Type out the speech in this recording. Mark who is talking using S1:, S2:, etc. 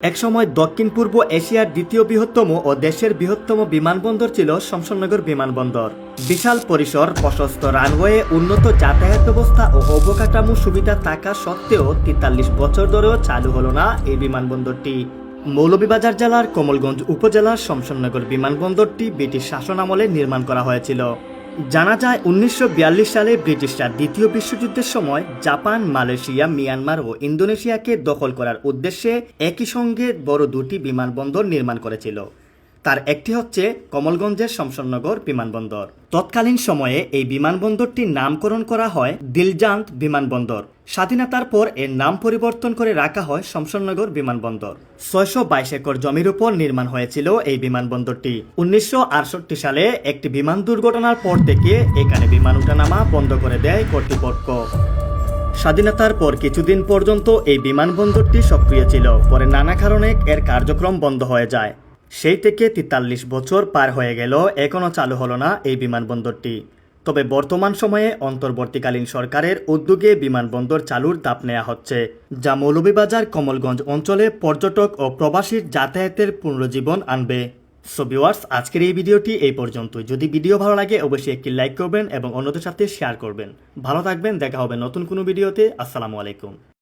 S1: একসময় দক্ষিণ পূর্ব এশিয়ার দ্বিতীয় বৃহত্তম ও দেশের বৃহত্তম বিমানবন্দর ছিল শমশনগর বিমানবন্দর। বিশাল পরিসর, প্রশস্ত রানওয়ে, উন্নত যাতায়াত ব্যবস্থা ও অবকাঠামো সুবিধা থাকা সত্ত্বেও তেতাল্লিশ বছর ধরেও চালু হলো না এই বিমানবন্দরটি। মৌলভীবাজার জেলার কমলগঞ্জ উপজেলার শমশননগর বিমানবন্দরটি ব্রিটিশ শাসনামলে নির্মাণ করা হয়েছিল। জানা যায় উনিশশো বিয়াল্লিশ সালে ব্রিটিশরা দ্বিতীয় বিশ্বযুদ্ধের সময় জাপান, মালয়েশিয়া, মিয়ানমার ও ইন্দোনেশিয়াকে দখল করার উদ্দেশ্যে একই সঙ্গে বড় দুটি বিমানবন্দর নির্মাণ করেছিল। তার একটি হচ্ছে কমলগঞ্জের শমশননগর বিমানবন্দর। তৎকালীন সময়ে এই বিমানবন্দরটির নামকরণ করা হয় দিলজান্ত বিমানবন্দর। স্বাধীনতার পর এর নাম পরিবর্তন করে রাখা হয় শমশননগর বিমানবন্দর। ছয়শো বাইশ একর জমির উপর নির্মাণ হয়েছিল এই বিমানবন্দরটি। উনিশশো আটষট্টি সালে একটি বিমান দুর্ঘটনার পর থেকে এখানে বিমান ওঠানামা বন্ধ করে দেয় কর্তৃপক্ষ। স্বাধীনতার পর কিছুদিন পর্যন্ত এই বিমানবন্দরটি সক্রিয় ছিল। পরে নানা কারণে এর কার্যক্রম বন্ধ হয়ে যায়। সেই থেকে তেতাল্লিশ বছর পার হয়ে গেল এখনও চালু হলো না এই বিমানবন্দরটি। তবে বর্তমান সময়ে অন্তর্বর্তীকালীন সরকারের উদ্যোগে বিমানবন্দর চালুর দাপ নেওয়া হচ্ছে, যা মৌলভীবাজার কমলগঞ্জ অঞ্চলে পর্যটক ও প্রবাসীর যাতায়াতের পুনরুজ্জীবন আনবে। সো আজকের এই ভিডিওটি এই পর্যন্ত যদি ভিডিও ভালো লাগে, অবশ্যই একটি লাইক করবেন এবং অন্যদের সাথে শেয়ার করবেন। ভালো থাকবেন, দেখা হবে নতুন কোনো ভিডিওতে। আসসালামু আলাইকুম।